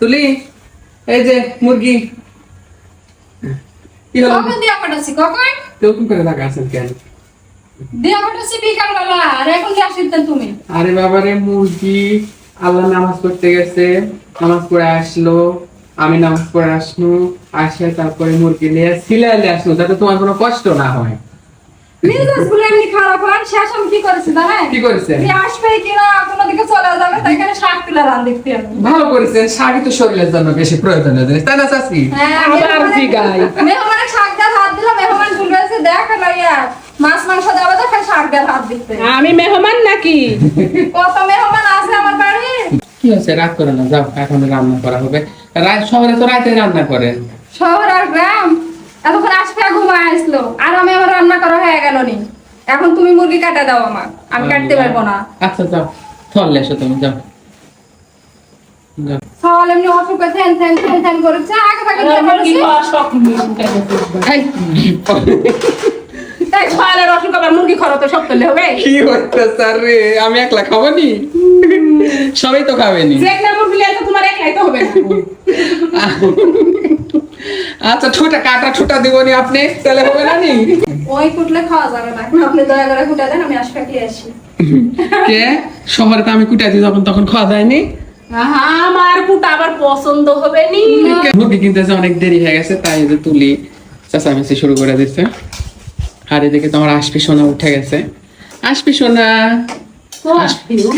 তুলি এই যে মুরগি। কি হলো? কখন দিয়া পাঠাচ্ছি কখন? তোরকম করে লাগা আছেন কেন? দিয়া পাঠাচ্ছি বিকালবেলা আর এখন কি আসিতেন তুমি? আরে বাবারে মুরগি আল্লাহ নামাজ পড়তে গেছে নামাজ পড়ে আসলো আমি নামাজ পড়ে আসলো আসে তারপরে মুরগি নিয়ে সিলাইলে আসলো যাতে তোমার কোনো কষ্ট না হয়। গুলো এমনি খারাপ হয় শেষ আমি কি করেছি জানেন? কি করেছে? তুমি আসবে কিনা কোনো চলে যাবে তাই এখানে শাক তুলে রান দেখতে ভালো করেছেন শাকই তো শরীরের জন্য বেশি প্রয়োজনীয় জিনিস তাই না চাষি হ্যাঁ, আবার জিগাই। মেহমানের শাক দিয়ে হাত দিলাম মেহমান ভুল হয়েছে দেখ লইয়া মাছ মাংস দেওয়া তো খালি শাক দিয়ে হাত দিতে। আমি মেহমান নাকি? কত মেহমান আছে আমার বাড়ি কি হচ্ছে রাত করে না যাও এখন রান্না করা হবে। রাত শহরে তো রাতে রান্না করে। শহর আর গ্রাম? আসলো। আর আমি আমার রান্না করা হয়ে গেল নি। এখন তুমি মুরগি কাটা দাও আমার। আমি কাটতে পারব না। আচ্ছা যাও। ফল এসো তুমি যাও। সকাল এমনি অসুখে করেছে। আগে তাই সকালের অসুখ আবার মুরগি সব করলে হবে? কি হচ্ছে স্যার রে? আমি একলা খাব নি? সবাই তো খাবে নি। যে মুরগি তোমার একলাই তো হবে না। আচ্ছা ঠোঁটা কাটা ঠোঁটা দিব নি আপনি? তাহলে হবে না নি? ওই কুটলে খাওয়া যাবে না। আপনি দয়া করে কুটা দেন আমি আসবে কি আসি। কে? শহরে তো আমি কুটা দিই যখন তখন খাওয়া যায়নি আহা, আমার কুটা আবার পছন্দ হবে নি? মুরগি কিনতেছে অনেক দেরি হয়ে গেছে তাই যে তুলি চেঁচামেচি শুরু করে দিচ্ছে আর এদিকে তোমার আশপি সোনা উঠে গেছে। আশপি সোনা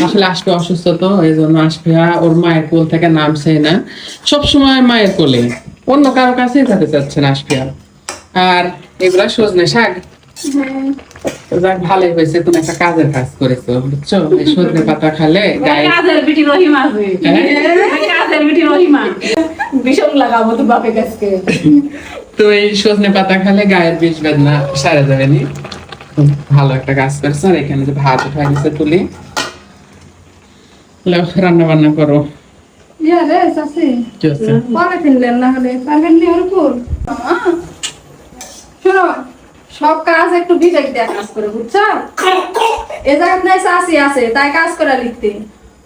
আসলে আশপি অসুস্থ তো এই জন্য আশপিয়া ওর মায়ের কোল থেকে নামছে না। সবসময় মায়ের কোলে। অন্য কারও কাছেই যেতে চাচ্ছে না আর এগুলা সজনে শাক? যাক ভালোই হয়েছে তুমি একটা কাজের কাজ করেছ বুঝছ? সজনে পাতা খালে কাজের বিটি রহিমা হ্যাঁ? কাজের বিটি রহিমা। বিষম লাগাবো তো বাপে গাছকে তো এই সজনে পাতা খেলে গায়ের বিষ বেদনা সারে যাবে নি ভালো একটা কাজ করছ আর এখানে যে ভাত উঠাই দিছে তুলি রান্না বান্না করো। ইয়া রে চাচি? কি হচ্ছে পরে ফিনলেন না হলে? পারবেন নি ওর উপর? শোনো সব কাজ একটু বিবেক দিয়ে কাজ করে বুঝছ? এ জায়গায় নাই চাষি আছে তাই কাজ করে লিখতে।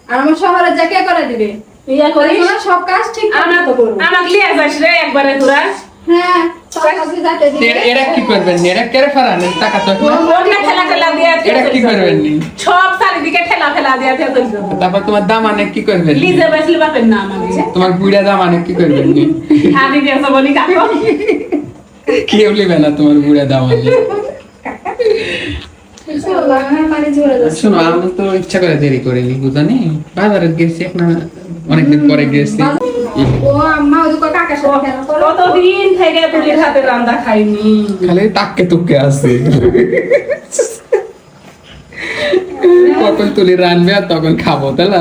আর আমার শহরে যা কে করে দিবে? ইয়া তোরা সব কাজ ঠিক আমার মতো করব আমাকে লিয়ে যাস রে একবারে তোরা। হ্যাঁ এরা- কি করবেন এরা কেড়ে ফেরান টাকা তো অন্য ঠেলা ঠেলা দিয়ে এরা কি করবেন নি? সব চারিদিকে ঠেলা ঠেলা দিয়ে দিয়ে তারপর তোমার দাম অনেক কি করবেন লিজে বেসলি বাপের না আমাকে তোমার বুড়া দাম অনেক কি করবেন আমি বেসা বলি কাকে কেউ লিবে না তোমার বুড়া দাম অনেক। ইনশাআল্লাহ, আমার পানি ঝরে যাচ্ছে। শোনো আমি তো ইচ্ছা করে দেরি করিনি বুঝানি? বাজারে গেছি একটা অনেকদিন পরে গেছি। কতদিন থেকে হাতে রান্না খাইনি। খালি তাককে তুককে আছে। কখন তুলি রানবে আর তখন খাব তাই না?